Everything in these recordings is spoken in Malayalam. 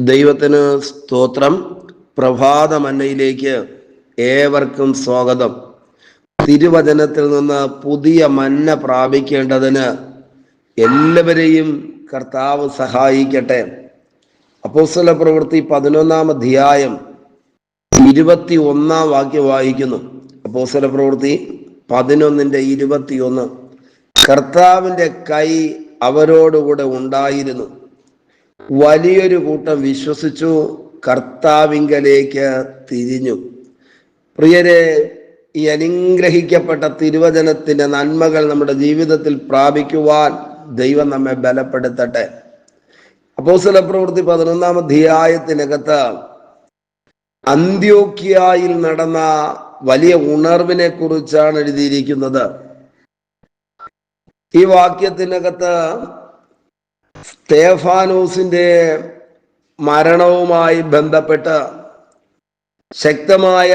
ദൈവത്തിന് സ്തോത്രം. പ്രഭാത മന്നയിലേക്ക് ഏവർക്കും സ്വാഗതം. തിരുവചനത്തിൽ നിന്ന് പുതിയ മന്ന പ്രാപിക്കേണ്ടതിന് എല്ലാവരെയും കർത്താവ് സഹായിക്കട്ടെ. അപ്പോസ്തല പ്രവൃത്തി പതിനൊന്നാം അധ്യായം ഇരുപത്തി ഒന്നാം വാക്യം വായിക്കുന്നു. അപ്പോസ്തല പ്രവൃത്തി പതിനൊന്നിന്റെ ഇരുപത്തിയൊന്ന്. കർത്താവിന്റെ കൈ അവരോടുകൂടെ ഉണ്ടായിരുന്നു. വലിയൊരു കൂട്ടം വിശ്വസിച്ചു കർത്താവിങ്കലേക്ക് തിരിഞ്ഞു. പ്രിയരെ ഈ അനുഗ്രഹിക്കപ്പെട്ട തിരുവചനത്തിന്റെ നന്മകൾ നമ്മുടെ ജീവിതത്തിൽ പ്രാപിക്കുവാൻ ദൈവം നമ്മെ ബലപ്പെടുത്തട്ടെ. അപ്പോസല പ്രവൃത്തി പതിനൊന്നാം അധ്യായത്തിനകത്ത് അന്ത്യോക്കിയായിൽ നടന്ന വലിയ ഉണർവിനെ കുറിച്ചാണ് എഴുതിയിരിക്കുന്നത്. ഈ വാക്യത്തിനകത്ത് സ്തേഫാനോസിന്റെ മരണവുമായി ബന്ധപ്പെട്ട് ശക്തമായ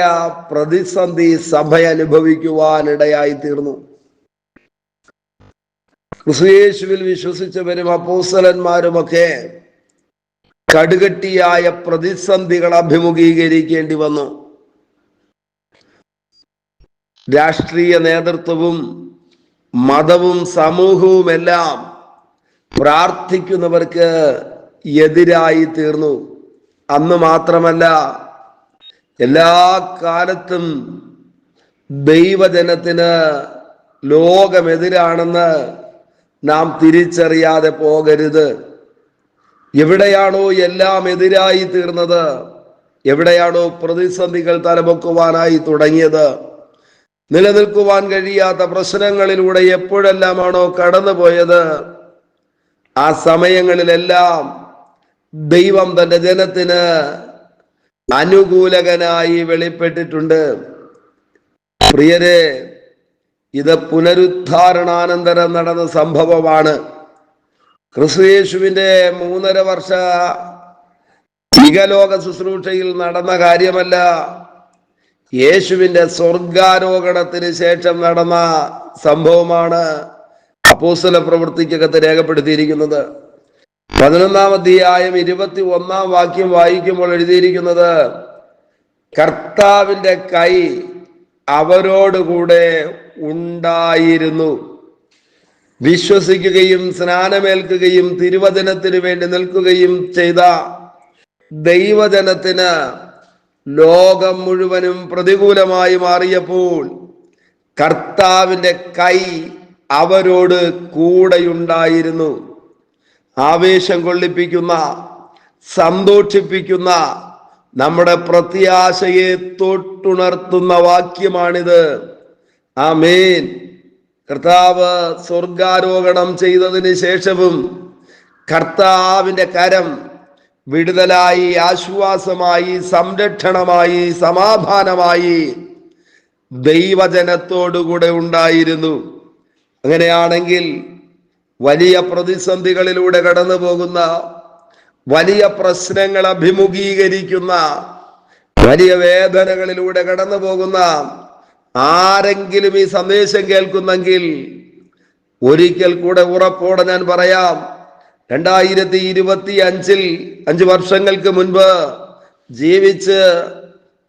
പ്രതിസന്ധി സഭ അനുഭവിക്കുവാനിടയായി തീർന്നു ക്രിസ്തുയേശുവിൽ വിശ്വസിച്ചവരും അപ്പോസലന്മാരുമൊക്കെ കടുകട്ടിയായ പ്രതിസന്ധികൾ അഭിമുഖീകരിക്കേണ്ടി വന്നു. രാഷ്ട്രീയ നേതൃത്വവും മതവും സമൂഹവും എല്ലാം പ്രാർത്ഥിക്കുന്നവർക്ക് എതിരായി തീർന്നു. അന്ന് മാത്രമല്ല എല്ലാ കാലത്തും ദൈവജനത്തിന് ലോകമെതിരാണെന്ന് നാം തിരിച്ചറിയാതെ പോകരുത്. എവിടെയാണോ എല്ലാം എതിരായി തീർന്നത് എവിടെയാണോ പ്രതിസന്ധികൾ തലപൊക്കുവാനായി തുടങ്ങിയത് നിലനിൽക്കുവാൻ കഴിയാത്ത പ്രശ്നങ്ങളിലൂടെ എപ്പോഴെല്ലാമാണോ കടന്നുപോയത് ആ സമയങ്ങളിലെല്ലാം ദൈവം തന്റെ ജനത്തിന് അനുകൂലകനായി വെളിപ്പെട്ടിട്ടുണ്ട്. പ്രിയരെ ഇത് പുനരുദ്ധാരണാനന്തരം നടന്ന സംഭവമാണ്. ക്രിസ്തുയേശുവിന്റെ മൂന്നര വർഷ ഇകലോക ശുശ്രൂഷയിൽ നടന്ന കാര്യമല്ല യേശുവിന്റെ സ്വർഗാരോഹണത്തിന് ശേഷം നടന്ന സംഭവമാണ്. അപ്പോസ്തല പ്രവൃത്തിക്കകത്ത് രേഖപ്പെടുത്തിയിരിക്കുന്നത്. പതിനൊന്നാം അധ്യായം ഇരുപത്തി ഒന്നാം വാക്യം വായിക്കുമ്പോൾ എഴുതിയിരിക്കുന്നത് കർത്താവിന്റെ കൈ അവരോടുകൂടെ ഉണ്ടായിരുന്നു. വിശ്വസിക്കുകയും സ്നാനമേൽക്കുകയും തിരുവചനത്തിന് വേണ്ടി നിൽക്കുകയും ചെയ്ത ദൈവജനത്തിന് ലോകം മുഴുവനും പ്രതികൂലമായി മാറിയപ്പോൾ കർത്താവിന്റെ കൈ അവരോട് കൂടെയുണ്ടായിരുന്നു. ആവേശം കൊള്ളിപ്പിക്കുന്ന സന്തോഷിപ്പിക്കുന്ന നമ്മുടെ പ്രത്യാശയെ തൊട്ടുണർത്തുന്ന വാക്യമാണിത്. ആ മേൻ കർത്താവ് സ്വർഗാരോഹണം ചെയ്തതിന് ശേഷവും കർത്താവിന്റെ കരം വിടുതലായി ആശ്വാസമായി സംരക്ഷണമായി സമാധാനമായി ദൈവജനത്തോടുകൂടെ ഉണ്ടായിരുന്നു. അങ്ങനെയാണെങ്കിൽ വലിയ പ്രതിസന്ധികളിലൂടെ കടന്നു പോകുന്ന വലിയ പ്രശ്നങ്ങൾ അഭിമുഖീകരിക്കുന്ന വലിയ വേദനകളിലൂടെ കടന്നു പോകുന്ന ആരെങ്കിലും ഈ സന്ദേശം കേൾക്കുന്നെങ്കിൽ ഒരിക്കൽ കൂടെ ഉറപ്പോടെ ഞാൻ പറയാം രണ്ടായിരത്തി ഇരുപത്തി അഞ്ചിൽ അഞ്ച് വർഷങ്ങൾക്ക് മുൻപ് ജീവിച്ച്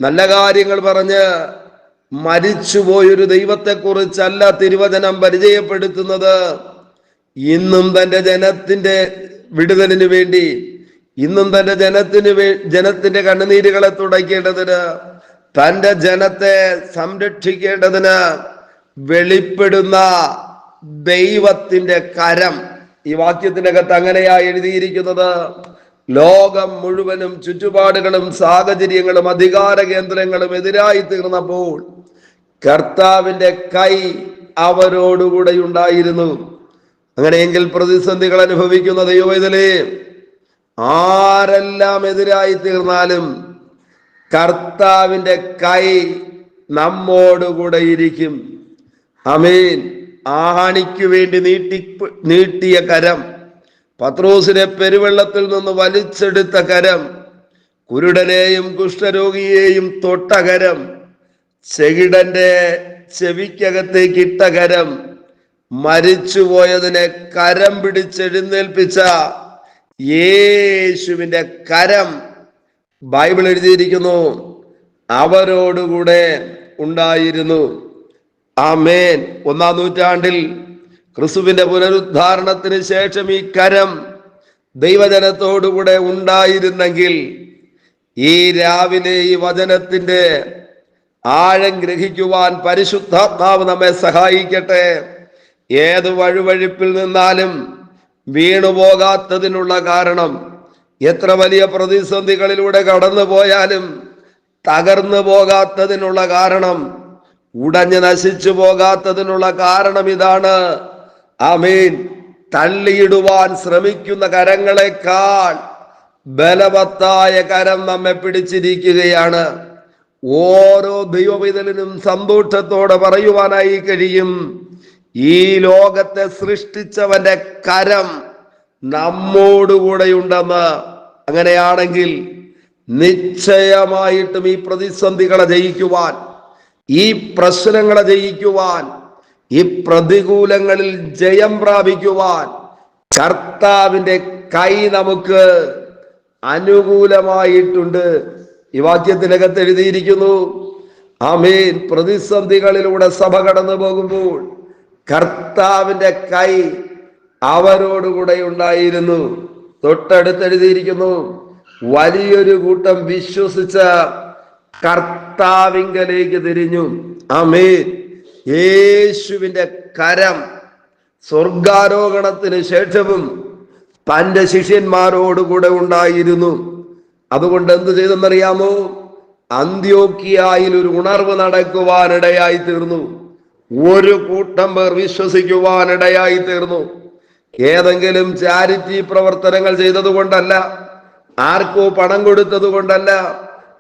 നല്ല കാര്യങ്ങൾ പറഞ്ഞ് മരിച്ചുപോയൊരു ദൈവത്തെക്കുറിച്ചല്ല തിരുവചനം പരിചയപ്പെടുത്തുന്നത്. ഇന്നും തന്റെ ജനത്തിന്റെ വിടുതലിന് വേണ്ടി ഇന്നും തന്റെ ജനത്തിന് ജനത്തിന്റെ കണ്ണുനീരുകളെ തുടയ്ക്കേണ്ടതിന് തന്റെ ജനത്തെ സംരക്ഷിക്കേണ്ടതിന് വെളിപ്പെടുന്ന ദൈവത്തിന്റെ കരം ഈ വാക്യത്തിനകത്ത് അങ്ങനെയാ എഴുതിയിരിക്കുന്നത്. ലോകം മുഴുവനും ചുറ്റുപാടുകളും സാഹചര്യങ്ങളും അധികാര കേന്ദ്രങ്ങളും എതിരായി തീർന്നപ്പോൾ കർത്താവിന്റെ കൈ അവരോടുകൂടെ ഉണ്ടായിരുന്നു. അങ്ങനെയെങ്കിൽ പ്രതിസന്ധികൾ അനുഭവിക്കുന്ന ദൈവവേദലേ ആരെല്ലാം എതിരായി തീർന്നാലും കർത്താവിന്റെ കൈ നമ്മോടുകൂടെ ഇരിക്കും. അമീൻ ആണിക്ക് വേണ്ടി നീട്ടി നീട്ടിയ കരം പത്രോസിനെ പെരുവെള്ളത്തിൽ നിന്ന് വലിച്ചെടുത്ത കരം കുരുടനെയും കുഷ്ഠരോഗിയെയും തൊട്ട കരം ചെകിടന്റെ ചെവിക്കകത്തേക്ക് ഇട്ട കരം മരിച്ചുപോയതിനെ കരം പിടിച്ചെഴുന്നേൽപ്പിച്ച യേശുവിന്റെ കരം ബൈബിൾ എഴുതിയിരിക്കുന്നു. അവരോടുകൂടെ ഉണ്ടായിരുന്നു. ആ മേൻ ഒന്നാം നൂറ്റാണ്ടിൽ ക്രിസ്തുവിന്റെ പുനരുദ്ധാരണത്തിന് ശേഷം ഈ കരം ദൈവജനത്തോടുകൂടെ ഉണ്ടായിരുന്നെങ്കിൽ ഈ രാവിലെ ഈ വചനത്തിന്റെ ആഴം ഗ്രഹിക്കുവാൻ പരിശുദ്ധാത്മാവ് നമ്മെ സഹായിക്കട്ടെ. ഏത് വഴുവഴുപ്പിൽ നിന്നാലും വീണുപോകാത്തതിനുള്ള കാരണം എത്ര വലിയ പ്രതിസന്ധികളിലൂടെ കടന്നു പോയാലും തകർന്നു പോകാത്തതിനുള്ള കാരണം ഉടഞ്ഞു നശിച്ചു പോകാത്തതിനുള്ള കാരണം ഇതാണ്. അമീൻ തള്ളിയിടുവാൻ ശ്രമിക്കുന്ന കരങ്ങളെക്കാൾ ബലവത്തായ കരം നമ്മെ പിടിച്ചിരിക്കുകയാണ്. ഓരോ ദൈവവിതലിനും സന്തോഷത്തോടെ പറയുവാനായി കഴിയും. ഈ ലോകത്തെ സൃഷ്ടിച്ചവന്റെ കരം നമ്മോടുകൂടെയുണ്ടെന്ന് അങ്ങനെയാണെങ്കിൽ നിശ്ചയമായിട്ടും ഈ പ്രതിസന്ധികളെ ജയിക്കുവാൻ ഈ പ്രശ്നങ്ങളെ ജയിക്കുവാൻ ഈ പ്രതികൂലങ്ങളിൽ ജയം പ്രാപിക്കുവാൻ കർത്താവിന്റെ കൈ നമുക്ക് അനുകൂലമായിട്ടുണ്ട്. ഈ വാക്യത്തിനകത്ത് എഴുതിയിരിക്കുന്നു ആമേൻ. പ്രതിസന്ധികളിലൂടെ സഭ കടന്നു പോകുമ്പോൾ കർത്താവിന്റെ കൈ അവരോടുകൂടെ ഉണ്ടായിരുന്നു തൊട്ടടുത്ത് എഴുതിയിരിക്കുന്നു വലിയൊരു കൂട്ടം വിശ്വസിച്ച കർത്താവിങ്കലേക്ക് തിരിഞ്ഞു. ആമേൻ. യേശുവിന്റെ കരം സ്വർഗാരോഹണത്തിന് ശേഷവും തന്റെ ശിഷ്യന്മാരോടുകൂടെ ഉണ്ടായിരുന്നു. അതുകൊണ്ട് എന്ത് ചെയ്തെന്നറിയാമോ? അന്ത്യോക്കിയായിൽ ഒരു ഉണർവ് നടക്കുവാനിടയായി തീർന്നു. ഒരു കൂട്ടം പേർ വിശ്വസിക്കുവാനിടയായി തീർന്നു. ഏതെങ്കിലും ചാരിറ്റി പ്രവർത്തനങ്ങൾ ചെയ്തത് കൊണ്ടല്ല ആർക്കോ പണം കൊടുത്തത് കൊണ്ടല്ല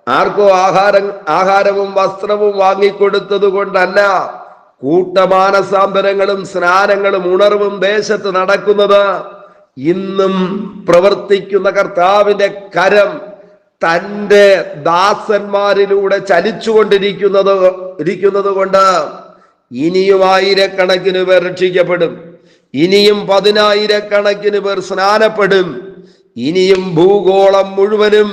ആർക്കോ ആഹാരം ആഹാരവും വസ്ത്രവും വാങ്ങിക്കൊടുത്തത് കൊണ്ടല്ല കൂട്ടമാനസാന്തരങ്ങളും സ്നാനങ്ങളും ഉണർവും ദേശത്ത് നടക്കുന്നത്. ഇന്നും പ്രവർത്തിക്കുന്ന കർത്താവിന്റെ കരം തന്റെ ദാസന്മാരിലൂടെ ചലിച്ചുകൊണ്ടിരിക്കുന്നത് ഇരിക്കുന്നത് കൊണ്ട് ഇനിയും ആയിരക്കണക്കിന് പേർ രക്ഷിക്കപ്പെടും. ഇനിയും പതിനായിരക്കണക്കിന് പേർ സ്നാനപ്പെടും. ഇനിയും ഭൂഗോളം മുഴുവനും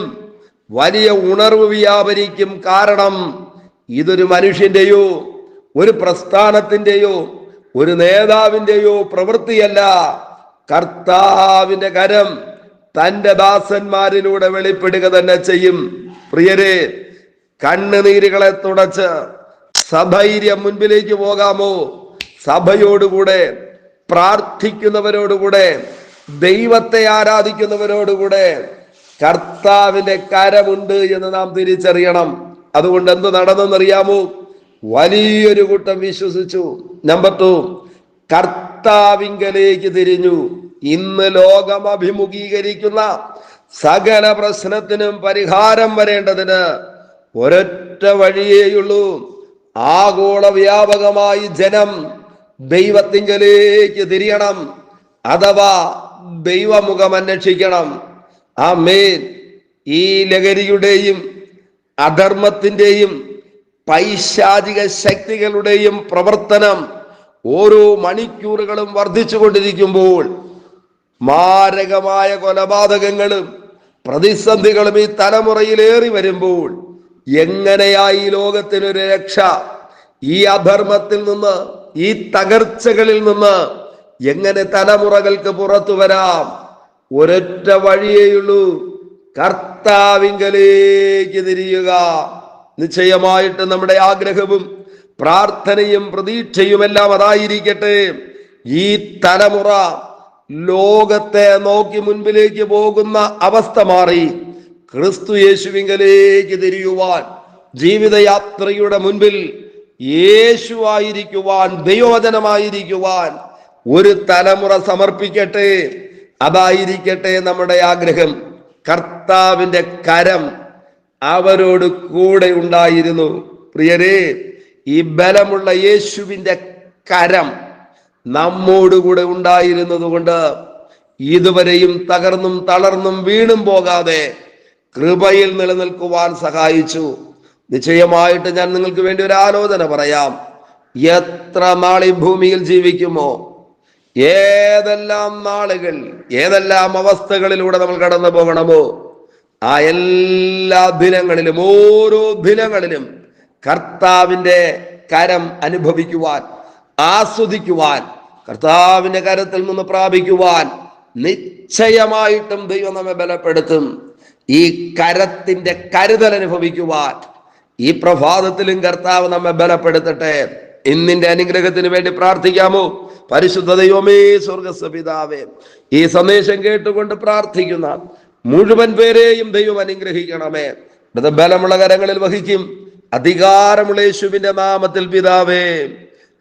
വലിയ ഉണർവ് വ്യാപരിക്കും. കാരണം ഇതൊരു മനുഷ്യന്റെയോ ഒരു പ്രസ്ഥാനത്തിന്റെയോ ഒരു നേതാവിന്റെയോ പ്രവൃത്തിയല്ല. കർത്താവിന്റെ കരം തന്റെ ദാസന്മാരിലൂടെ വെളിപ്പെടുക തന്നെ ചെയ്യും. പ്രിയരെ കണ്ണുനീരുകളെ തുടച്ച് സധൈര്യം മുൻപിലേക്ക് പോകാമോ? സഭയോടുകൂടെ പ്രാർത്ഥിക്കുന്നവരോടുകൂടെ ദൈവത്തെ ആരാധിക്കുന്നവരോടുകൂടെ കർത്താവിന്റെ കരമുണ്ട് എന്ന് നാം തിരിച്ചറിയണം. അതുകൊണ്ട് എന്ത് നടന്നെന്നറിയാമോ? വലിയൊരു കൂട്ടം വിശ്വസിച്ചു. നമ്പർ ടു കർത്താവിങ്കലേക്ക് തിരിഞ്ഞു. ഇന്ന് ലോകം അഭിമുഖീകരിക്കുന്ന സകല പ്രശ്നത്തിനും പരിഹാരം വരേണ്ടതിന് ഒരൊറ്റ വഴിയേയുള്ളൂ. ആഗോള വ്യാപകമായി ജനം ദൈവത്തിങ്കലേക്ക് തിരിയണം അഥവാ ദൈവമുഖം അന്വേഷിക്കണം. ആ മേൽ ഈ ലഹരിയുടെയും അധർമ്മത്തിന്റെയും പൈശാചിക ശക്തികളുടെയും പ്രവർത്തനം ഓരോ മണിക്കൂറുകളും വർദ്ധിച്ചു കൊണ്ടിരിക്കുമ്പോൾ മാരകമായ കൊലപാതകങ്ങളും പ്രതിസന്ധികളും ഈ തലമുറയിലേറി വരുമ്പോൾ എങ്ങനെയായി ഈ ലോകത്തിനൊരു രക്ഷ? ഈ അധർമ്മത്തിൽ നിന്ന് ഈ തകർച്ചകളിൽ നിന്ന് എങ്ങനെ തലമുറകൾക്ക് പുറത്തു വരാം? ഒരൊറ്റ വഴിയേയുള്ളൂ കർത്താവിങ്കലേക്ക് തിരിയുക. നിശ്ചയമായിട്ട് നമ്മുടെ ആഗ്രഹവും പ്രാർത്ഥനയും പ്രതീക്ഷയുമെല്ലാം അതായിരിക്കട്ടെ. ഈ തലമുറ ലോകത്തെ നോക്കി മുൻപിലേക്ക് പോകുന്ന അവസ്ഥ മാറി. ക്രിസ്തു യേശുവിങ്കലേക്ക് തിരിയുവാൻ ജീവിതയാത്രയുടെ മുൻപിൽ യേശുവായിരിക്കുവാൻ ദൈവവചനമായിരിക്കുവാൻ ഒരു തലമുറ സമർപ്പിക്കട്ടെ. അതായിരിക്കട്ടെ നമ്മുടെ ആഗ്രഹം. കർത്താവിന്റെ കരം അവരോട് കൂടെ ഉണ്ടായിരുന്നു. പ്രിയരേ ഈ ബലമുള്ള യേശുവിന്റെ കരം നമ്മോടുകൂടെ ഉണ്ടായിരുന്നത് കൊണ്ട് ഇതുവരെയും തകർന്നും തളർന്നും വീണും പോകാതെ കൃപയിൽ നിലനിൽക്കുവാൻ സഹായിച്ചു. നിശ്ചയമായിട്ട് ഞാൻ നിങ്ങൾക്ക് വേണ്ടി ഒരു ആലോചന പറയാം. എത്ര നാൾ ഈ ഭൂമിയിൽ ജീവിക്കുമോ? ഏതെല്ലാം നാളുകൾ ഏതെല്ലാം അവസ്ഥകളിലൂടെ നമ്മൾ കടന്നു പോകണമോ? ആ എല്ലാ ദിനങ്ങളിലും ഓരോ ദിനങ്ങളിലും കർത്താവിന്റെ കരം അനുഭവിക്കുവാൻ ആസ്വദിക്കുവാൻ കർത്താവിന്റെ കരത്തിൽ നിന്ന് പ്രാപിക്കുവാൻ നിശ്ചയമായിട്ടും ദൈവം നമ്മെ ബലപ്പെടുത്തും. ഈ കരത്തിന്റെ കരുതൽ അനുഭവിക്കുവാൻ ഈ പ്രഭാതത്തിലും കർത്താവ് നമ്മെ ബലപ്പെടുത്തട്ടെ. ഇന്നിന്റെ അനുഗ്രഹത്തിന് വേണ്ടി പ്രാർത്ഥിക്കാമോ? പരിശുദ്ധ ദൈവമേ സ്വർഗസ്വ പിതാവേ ഈ സന്ദേശം കേട്ടുകൊണ്ട് പ്രാർത്ഥിക്കുന്ന മുഴുവൻ പേരെയും ദൈവം അനുഗ്രഹിക്കണമേ. ബലമുള്ള കരങ്ങളിൽ വഹിക്കും. അധികാരമുള്ള യേശുവിന്റെ നാമത്തിൽ പിതാവേ